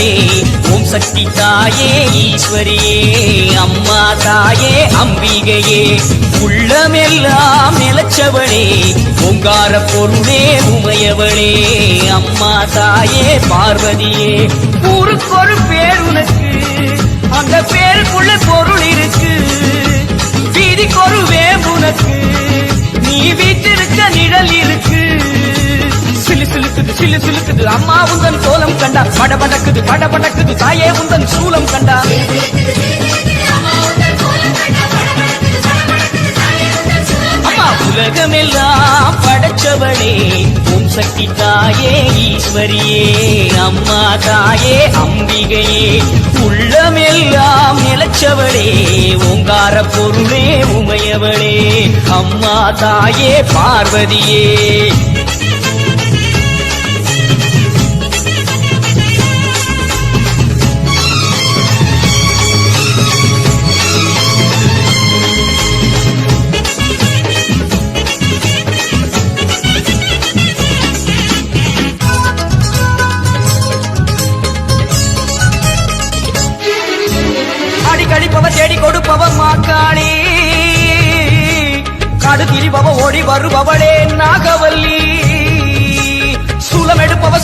படைச்சவளே ஓம் சக்தி தாயே ஈஸ்வரியே அம்மா தாயே அம்பிகையே. உள்ளமெல்லாம் நிலச்சவளே ஓங்கார பொருளே உமையவளே. அம்மா தாயே பார்வதியே ஊருக்கொரு பேர் உனக்கு அந்த பேருக்குள்ள பொருள் இருக்கு. வீதிக்கொரு வேம்புனக்கு நீ வீட்டிருக்க நிழல் இருக்கு. சிலு சிலுக்குது சிலு சிலுக்குது அம்மா உந்தன் கண்டா? படபடக்குது படபடக்குது. தாயே உந்தன் சூலம் கண்டா? அம்மா உலகமெல்லாம் படைச்சவளே. ஓம் சக்தி தாயே ஈஸ்வரியே. அம்மா தாயே அம்பிகையே. உள்ளமெல்லாம் நிலச்சவளே. ஓங்கார பொருளே உமையவளே. அம்மா தாயே பார்வதியே.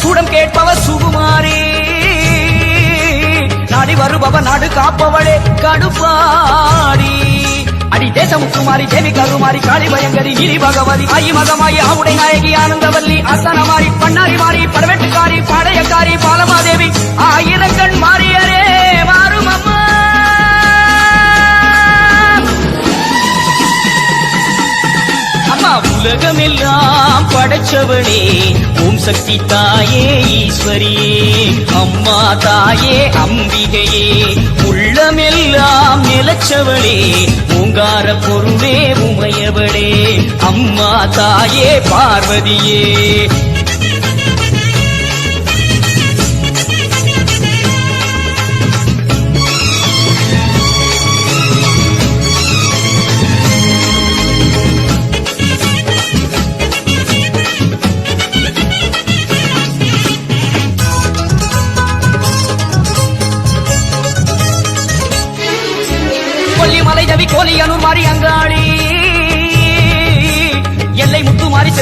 சூடம் கேட்பவ சுகுமாரி. நாடி வருபவ நாடு காப்பவளே கடுப்பாடி. அடி தேசமுக்குமாரி தேவி கருமாரி காளி பயங்கரி கிரி பகவதி ஆயி மகமாயி ஆவுடை நாயகி ஆனந்தவல்லி அசனமாரி பண்ணாரி மாறி படவெட்டுக்காரி பாடையக்காரி பாலமாதேவி ஆயிரங்கண் மாறியரே உலகமெல்லாம் படைச்சவனே. ஓம் சக்தி தாயே ஈஸ்வரியே. அம்மா தாயே அம்பிகையே. உள்ளமெல்லாம் நிலச்சவளே. பூங்கார பொருளே உமையவளே. அம்மா தாயே பார்வதியே.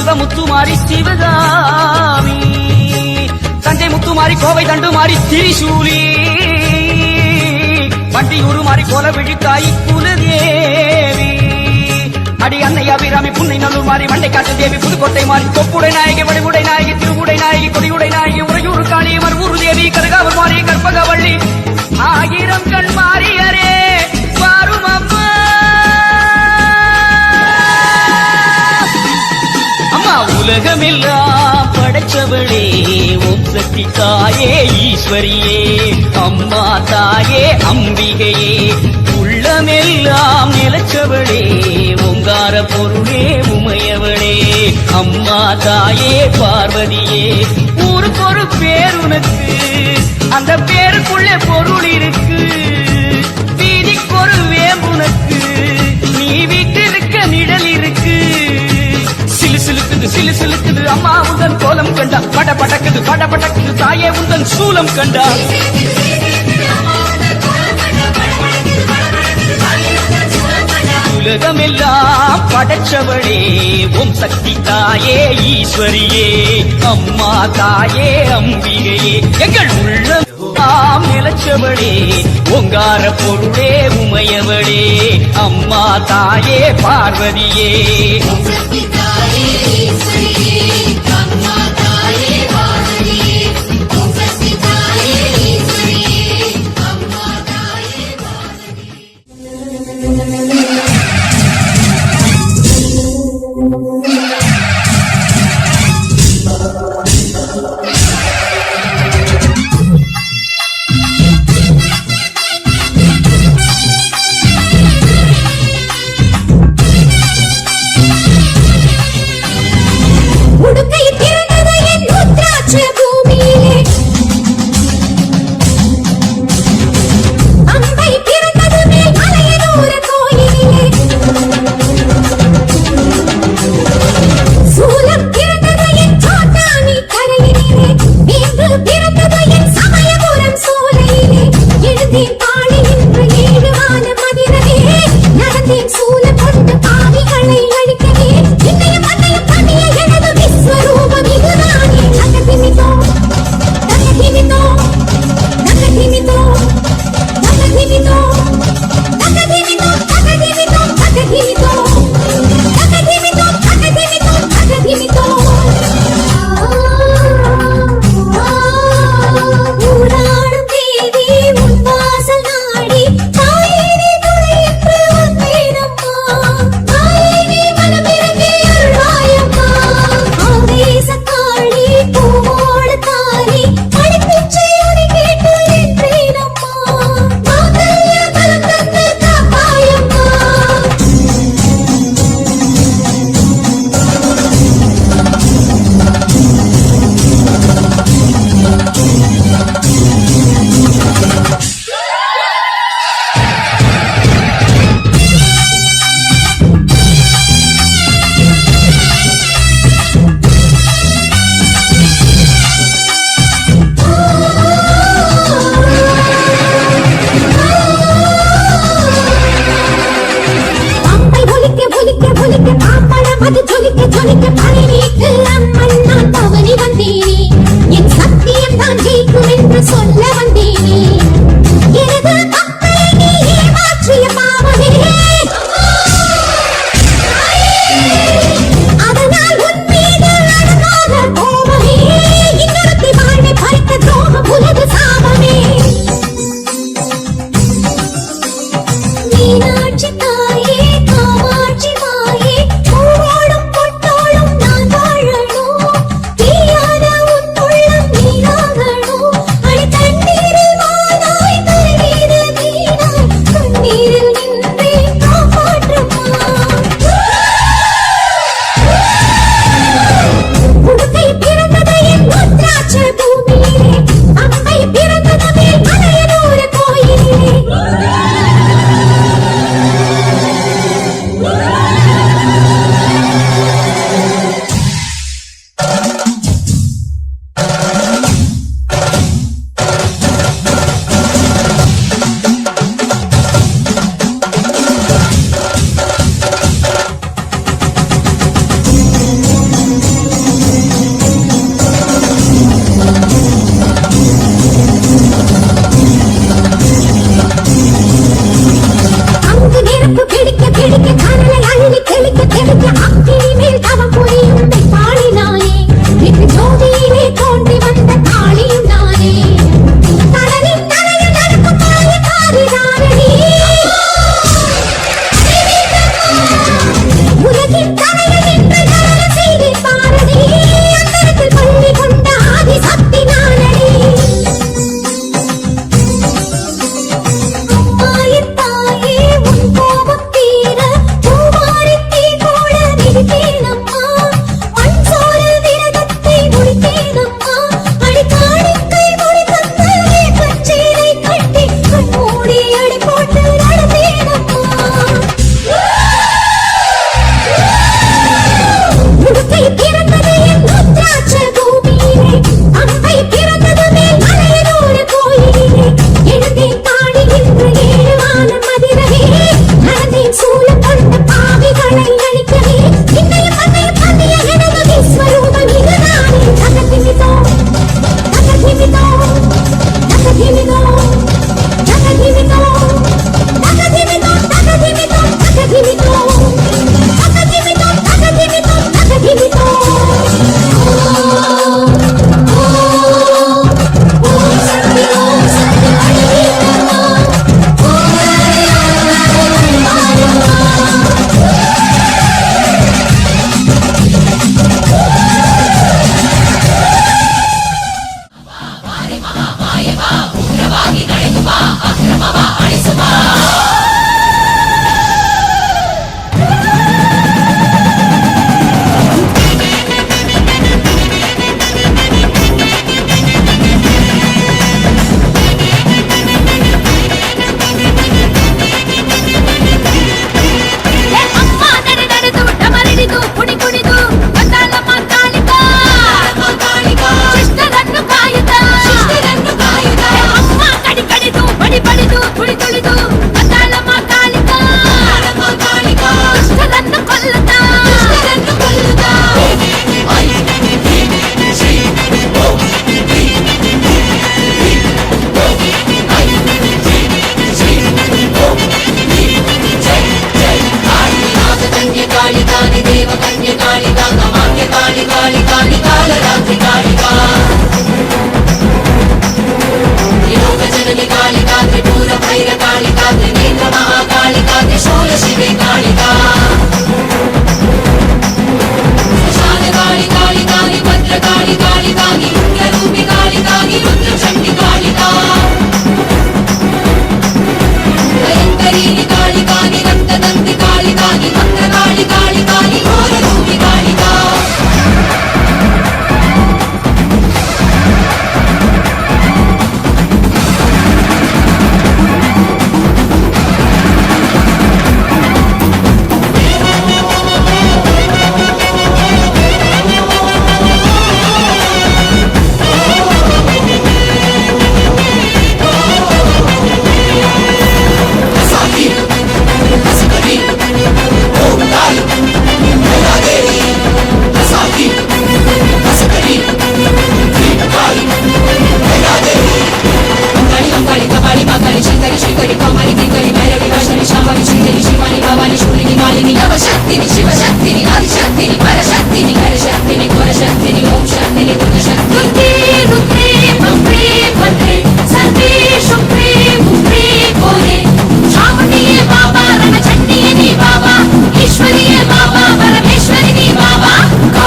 செல்வ முத்துமாரி சிவகாமி. தஞ்சை முத்துமாரி கோவை தண்டுமாரி திரிசூலி. வண்டியூரு மாறி கோல விழித்தாய் குலதேவி. அடி அன்னை அபிராமி புன்னை நல்லூர் மாறி மண்டை காட்டு தேவி புதுக்கோட்டை மாறி தொப்புடை நாயகி வடிவுடை நாயகி திருவுடை நாயகி கொடியுடை நாயகி உறையூர் காளி மறுவூர் தேவி கருகாவர் மாறி கற்பகவள்ளி உலகமெல்லாம் படைச்சவளே ஓம் தாயே ஈஸ்வரியே அம்மா தாயே அம்பிகையே. உள்ளமெல்லாம் நிலச்சவளே ஓங்கார பொருளே உமையவளே. அம்மா தாயே பார்வதியே ஊருக்கொரு பேர் உனக்கு அந்த பேருக்குள்ளே பொருள் இருக்கு. அம்மா உந்தன் கோலம் கண்டா. பட படக்குது பட படக்குது தாயே உந்தன் சூலம் கண்டா. உலகமெல்லாம் படைச்சவளே ஓம் சக்தி தாயே ஈஸ்வரியே அம்மா தாயே அம்பிகையே. எங்கள் உள்ளம் நாம் நிலச்சவளே ஓங்கார பொருளே உமையவளே அம்மா தாயே பார்வதியே.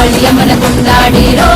బాల్యమున గుండాడిరో